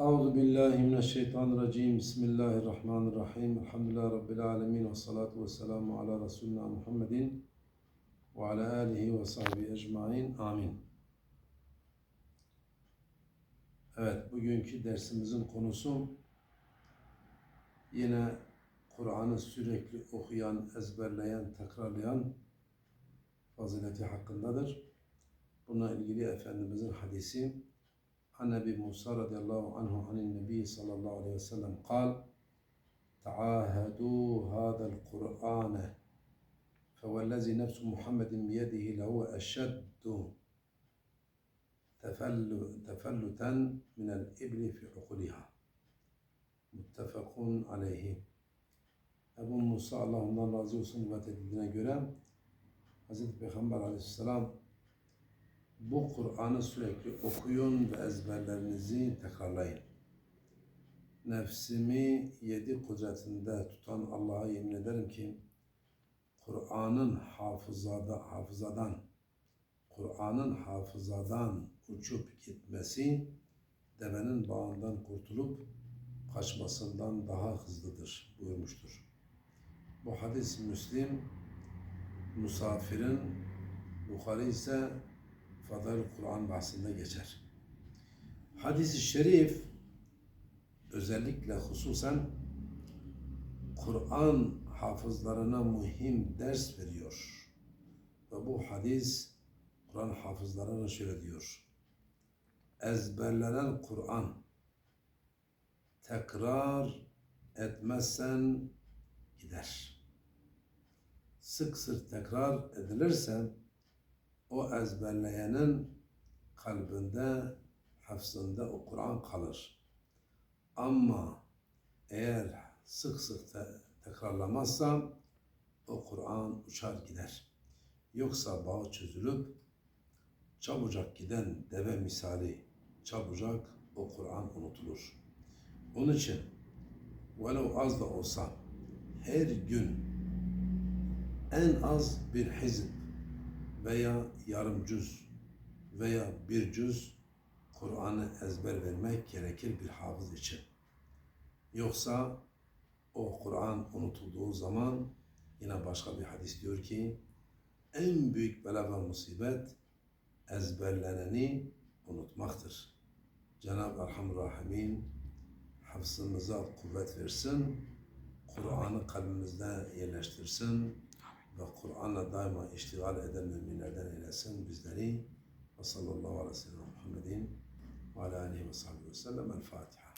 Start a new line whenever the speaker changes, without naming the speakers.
Euzu billahi mineşşeytanirracim. Bismillahirrahmanirrahim. Elhamdülillahi rabbil alamin ve salatu vesselamu ala resulina Muhammedin ve ala alihi ve sahbihi ecmaîn. Amin. Evet, bugünkü dersimizin konusu yine Kur'an'ı sürekli okuyan, ezberleyen, tekrarlayan fazileti hakkındadır. Buna ilgili Efendimizin hadisi عن أبي موسى رضي الله عنه عن النبي صلى الله عليه وسلم قال تعاهدوا هذا القرآن فوالذي نفس محمد بيده لهو أشد تفل- تفلتا من الإبل في عقلها متفق عليه Ebu Musa Allah ondan razı olsun rivayet edildiğine göre Hz. Peygamber aleyhisselam bu Kur'an'ı sürekli okuyun ve ezberlerinizi tekrarlayın. Nefsimi yedi kudretinde tutan Allah'a yemin ederim ki Kur'an'ın hafızada, hafızadan Kur'an'ın hafızadan uçup gitmesi devenin bağından kurtulup kaçmasından daha hızlıdır buyurmuştur. Bu hadis Müslim, musafirin, Bukhari ise Fadail Kur'an bahsinde geçer. Hadis-i şerif özellikle hususen Kur'an hafızlarına muhim ders veriyor. Ve bu hadis Kur'an hafızlarına şöyle diyor. Ezberlenen Kur'an tekrar etmezsen gider. Sık sık tekrar edilirse o ezberleyenin kalbinde, hafızında o Kur'an kalır. Ama eğer sık sık te- tekrarlamazsa o Kur'an uçar gider. Yoksa bağ çözülüp çabucak giden deve misali çabucak o Kur'an unutulur. Onun için velev az da olsa her gün en az bir hizip veya yarım cüz veya bir cüz Kur'an'ı ezber vermek gerekir bir hafız için. Yoksa o Kur'an unutulduğu zaman yine başka bir hadis diyor ki en büyük bela ve musibet ezberleneni unutmaktır. Cenab-ı Erhamur Rahimin hafızımıza kuvvet versin, Kur'an'ı kalbimizde yerleştirsin, ve Kur'an'la daima iştigal eden müminlerden eylesin bizleri. Ve sallallahu aleyhi ve sellem Muhammedin ve ala aleyhi ve sellem. El Fatiha.